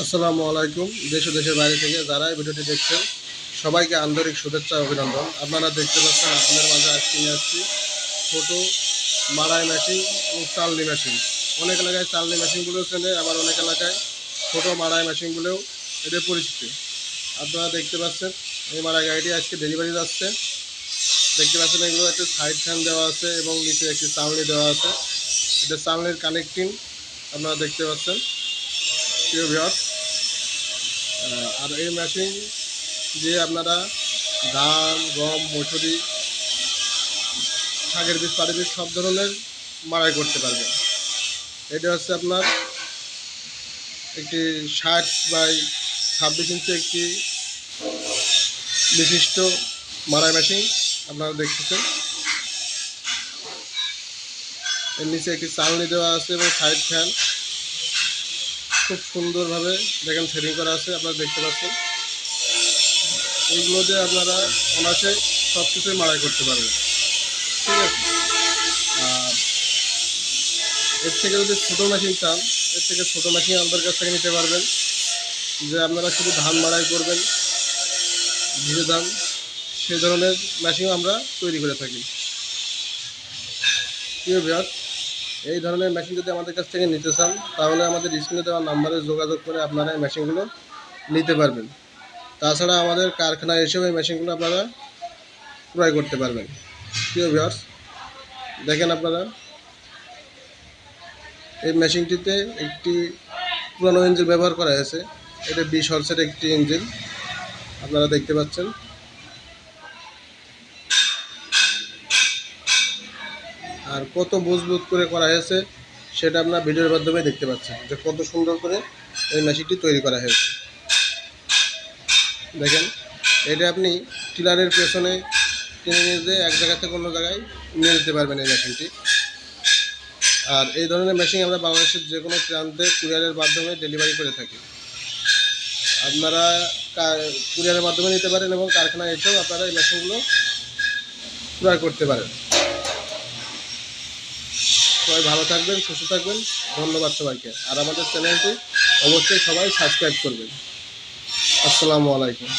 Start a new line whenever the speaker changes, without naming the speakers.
আসসালামু আলাইকুম, দেশ ও দেশের বাইরে থেকে যারা এই ভিডিওটি দেখছেন, সবাইকে আন্তরিক শুভেচ্ছা অভিনন্দন। আপনারা দেখতে পাচ্ছেন আপনাদের মাঝে আজকে নিয়ে আসছি ছোটো মাড়াই মেশিন এবং চালনি মেশিন অনেক এলাকায় চালনি মেশিনগুলো চেনে আবার অনেক এলাকায় ছোটো মাড়াই মেশিনগুলোও এদের পরিচিত। আপনারা দেখতে পাচ্ছেন, এই মাড়াই গাড়িটি আজকে ডেলিভারি যাচ্ছে। দেখতে পাচ্ছেন এগুলো একটা সাইড ফ্যান দেওয়া আছে এবং নিচে একটি চালনি দেওয়া আছে। এটা চালনির কানেক্টিং আপনারা দেখতে পাচ্ছেন। প্রিয় ভিউয়ার্স আর এই মেশিন দিয়ে আপনারা ধান, গম, মসুরি, শাকের বীজ পাড়ি বীজ সব ধরনের মারাই করতে পারবেন। এটা হচ্ছে আপনার একটি ষাট বাই ছাব্বিশ ইঞ্চি একটি বিশিষ্ট মারাই মেশিন আপনারা দেখতেছেন। এর নিচে একটি চালনি দেওয়া আছে এবং সাইড ফ্যান খুব সুন্দরভাবে দেখেন সেটিং করা আছে, আপনারা দেখতে পাচ্ছেন। এইগুলো দিয়ে আপনারা অনাসে সব কিছুই মাড়াই করতে পারবেন। ঠিক আছে? আর এর থেকে যদি ছোটো মেশিন চান, এর থেকে ছোটো মেশিন আমাদের কাছ থেকে নিতে পারবেন। যে আপনারা শুধু ধান মাড়াই করবেন ভিজে ধান, সেই ধরনের মেশিনও আমরা তৈরি করে থাকি। প্রিয় বিহার এই ধরনের মেশিন যদি আমাদের কাছ থেকে নিতে চান, তাহলে আমাদের স্ক্রিনে দেওয়া নাম্বারে যোগাযোগ করে আপনারা এই মেশিনগুলো নিতে পারবেন। তাছাড়া আমাদের কারখানায় এসেও এই মেশিনগুলো আপনারা ক্রয় করতে পারবেন। প্রিয় ভিউয়ার্স দেখেন আপনারা, এই মেশিনটিতে একটি পুরানো ইঞ্জিন ব্যবহার করা হয়েছে। এটা বিশ হর্সের একটি ইঞ্জিন আপনারা দেখতে পাচ্ছেন। আর কত মজবুত করে করা হয়েছে সেটা আপনার ভিডিওর মাধ্যমে দেখতে পাচ্ছেন যে কত সুন্দর করে এই মেশিনটি তৈরি করা হয়েছে। দেখেন, এটা আপনি টিলারের পেছনে কিনে নিয়ে যেয়ে এক জায়গা থেকে অন্য জায়গায় নিয়ে যেতে পারবেন এই মেশিনটি। আর এই ধরনের মেশিন আমরা বাংলাদেশের যে কোনো প্রান্তে কুরিয়ারের মাধ্যমে ডেলিভারি করে থাকি। আপনারা কুরিয়ারের মাধ্যমে নিতে পারেন এবং কারখানায় এসেও আপনারা এই মেশিনগুলো ক্রয় করতে পারেন। সবাই ভালো থাকবেন, সুস্থ থাকবেন। ধন্যবাদ সবাইকে। আর আমাদের চ্যানেলটি অবশ্যই সবাই সাবস্ক্রাইব করবেন। আসসালামু আলাইকুম।